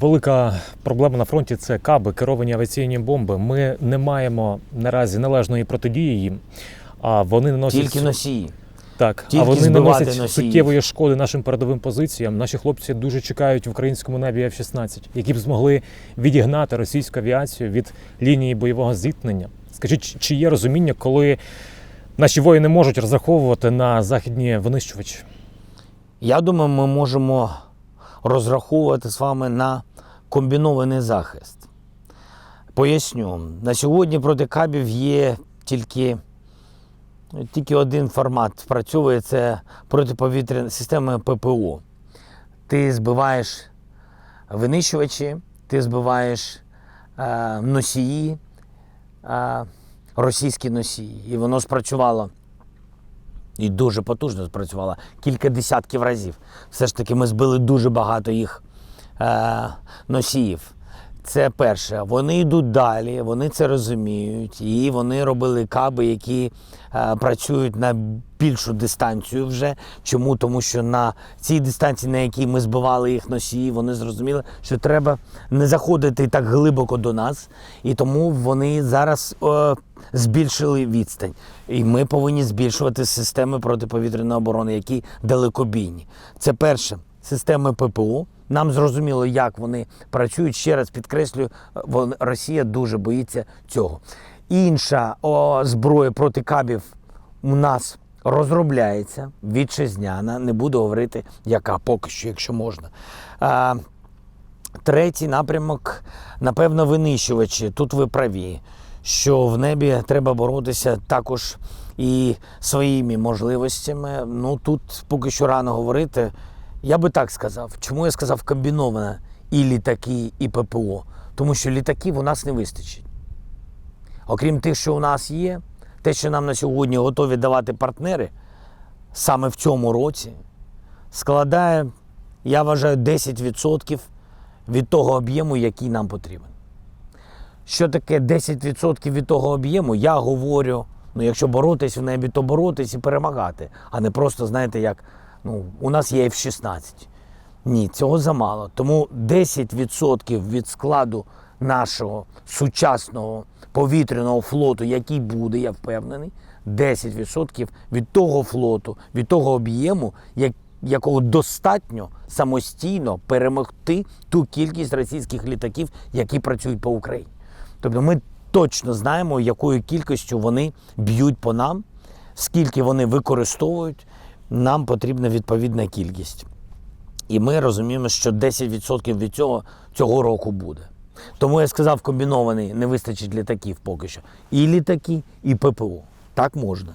велика проблема на фронті це каби, керовані авіаційні бомби. Ми не маємо наразі належної протидії їм. А вони наносять Тільки носії. так, тільки а вони наносять носіїв. суттєвої шкоди нашим передовим позиціям. Наші хлопці дуже чекають в українському небі F-16, які б змогли відігнати російську авіацію від лінії бойового зіткнення. Скажіть, чи є розуміння, коли наші воїни можуть розраховувати на західні винищувачі? Я думаю, ми можемо розраховувати з вами на комбінований захист. Поясню, на сьогодні проти кабів є тільки, тільки один формат. Спрацьовує це протиповітряна система ППО. Ти збиваєш винищувачі, ти збиваєш е, носії, е, російські носії. І воно спрацювало і дуже потужно спрацювала кілька десятків разів. Все ж таки, ми збили дуже багато їх носіїв. Це перше. Вони йдуть далі, вони це розуміють, і вони робили каби, які е, працюють на більшу дистанцію вже. Чому? Тому що на цій дистанції, на якій ми збивали їх носії, вони зрозуміли, що треба не заходити так глибоко до нас, і тому вони зараз е, збільшили відстань. І ми повинні збільшувати системи протиповітряної оборони, які далекобійні. Це перше системи ППО. Нам зрозуміло, як вони працюють. Ще раз підкреслюю, Росія дуже боїться цього. Інша о, зброя проти кабів у нас розробляється вітчизняна. Не буду говорити, яка поки що, якщо можна. А, Третій напрямок, напевно, винищувачі. Тут ви праві, що в небі треба боротися також і своїми можливостями. Ну тут поки що рано говорити. Я би так сказав. Чому я сказав комбіноване і літаки, і ППО? Тому що літаків у нас не вистачить. Окрім тих, що у нас є, те, що нам на сьогодні готові давати партнери, саме в цьому році, складає, я вважаю, 10% від того об'єму, який нам потрібен. Що таке 10% від того об'єму? Я говорю, ну якщо боротись в небі, то боротись і перемагати, а не просто, знаєте, як ну, у нас є F-16. Ні, цього замало. Тому 10% від складу нашого сучасного повітряного флоту, який буде, я впевнений, 10% від того флоту, від того об'єму, як, якого достатньо самостійно перемогти ту кількість російських літаків, які працюють по Україні. Тобто ми точно знаємо, якою кількістю вони б'ють по нам, скільки вони використовують, нам потрібна відповідна кількість. І ми розуміємо, що 10% від цього цього року буде. Тому я сказав, комбінований не вистачить літаків поки що. І літаки, і ППО. Так можна.